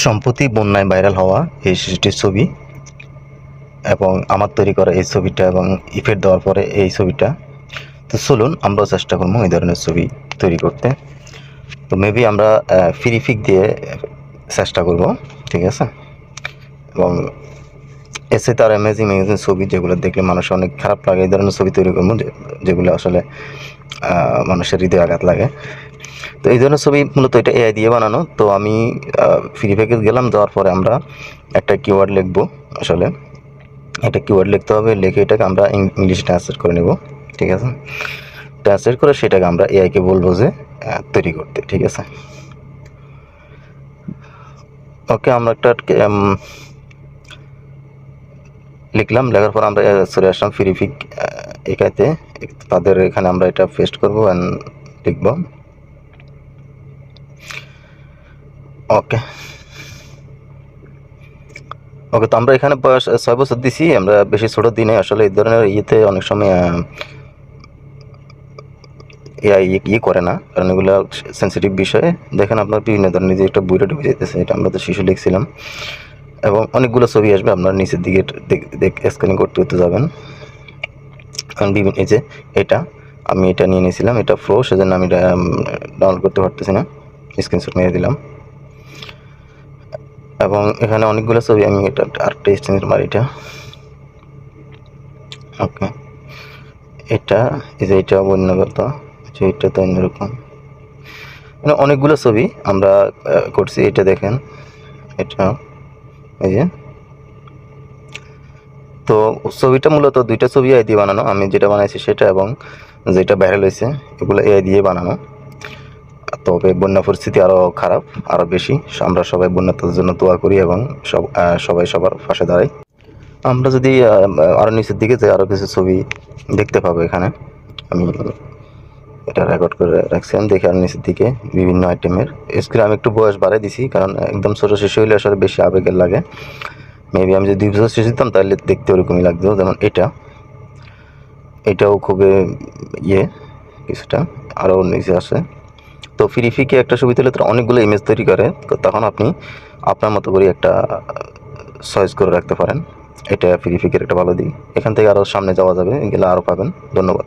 সম্প্রতি বন্যায় ভাইরাল হওয়া এই শিশুটির ছবি এবং আমার তৈরি করা এই ছবিটা এবং ইফেক্ট দেওয়ার পরে এই ছবিটা। তো চলুন, আমরাও চেষ্টা করব এই ধরনের ছবি তৈরি করতে। তো মেবি আমরা ফিরিফিক দিয়ে চেষ্টা করব, ঠিক আছে? এবং এসে তার অ্যামেজিং অ্যামেজিং ছবি যেগুলো দেখলে মানুষ অনেক খারাপ লাগে। এই ধরনের ছবি তৈরি করব যেগুলো আসলে মানুষের হৃদয় আঘাত লাগে। তো এই ধরনের ছবি মূলত এটা এআই দিয়ে বানানো। তো আমি ফ্রি প্যাকেজ গেলাম, যাওয়ার পরে আমরা একটা কিওয়ার্ড লিখব আসলে। একটা কিওয়ার্ড লিখতে হবে, লিখে এটাকে আমরা ইংলিশে ট্রান্সলেট করে নেব, ঠিক আছে? ট্রান্সলেট করে সেটাকে আমরা এআইকে বলব যে তৈরি করতে, ঠিক আছে? ওকে, আমরা একটা লিখলাম, লেখার পর আমরা সরে আসলাম ফিরিফিক একাইতে। তাদের এখানে আমরা এটা পেস্ট করব অ্যান্ড লিখব। ওকে ওকে তো আমরা এখানে বয়স ছয় বছর দিছি, আমরা বেশি ছোট দিনে আসলে এই ধরনের ইয়েতে অনেক সময় এআই ইয়ে করে না। কারণ এগুলো সেন্সিটিভ বিষয়ে। দেখেন আপনার বিভিন্ন ধরনের যে একটা বইটা ঢুকে যেতেছে এটা আমরা তো শিশু লিখছিলাম। এবং অনেকগুলো ছবি আসবে, আপনার নিচের দিকে স্ক্যানিং করতে করতে যাবেন। কারণ বিভিন্ন, এই যে এটা, আমি এটা নিয়ে নিয়েছিলাম, এটা প্রো সেজন্য আমি ডাউনলোড করতে পারতেছি না। স্ক্রিনশট মেরে দিলাম। এবং এখানে অনেকগুলো ছবি, আমি এটা আরেকটা স্টেঞ্জের মারি এটা। ওকে। এটা, এই যে এটা অন্যগত যে এটা তো অন্যরকম। মানে অনেকগুলো ছবি আমরা করছি, এটা দেখেন। এটা, এই যে। তো ছবিটা মূলত দুইটা ছবি এআই দিয়ে বানানো। আমি যেটা বানাইছি সেটা এবং যেটা ভাইরাল হয়েছে, এগুলো এআই দিয়ে বানানো। তবে বন্যা পরিস্থিতি আরও খারাপ আরও বেশি। আমরা সবাই বন্যার জন্য দোয়া করি এবং সব সবাই সবার পাশে দাঁড়াই। আমরা যদি আরও নিচের দিকে যাই আরও কিছু ছবি দেখতে পাবো এখানে। আমি এটা রেকর্ড করে রাখছিলাম দেখে আর নিচের দিকে বিভিন্ন আইটেমের স্ক্রিন আমি একটু বয়স বাড়াই দিছি, কারণ একদম ছোটো শিশু হলে আসলে বেশি আবেগের লাগে। মেবি আমি যদি দুই বছর শিশু দিতাম তাহলে দেখতে ওরকমই লাগতো। যেমন এটা। এটাও খুবই ইয়ে কিছুটা। আরও নিচে আসে তো ফ্রি ফিকে একটা ছবি তুলে তারা অনেকগুলো ইমেজ তৈরি করে, তো তখন আপনি আপনার মতো করে একটা চয়েস করে রাখতে পারেন। এটা ফ্রি ফিরিফিকের একটা ভালো দিক। এখান থেকে আরও সামনে যাওয়া যাবে, এগুলো আরও পাবেন। ধন্যবাদ।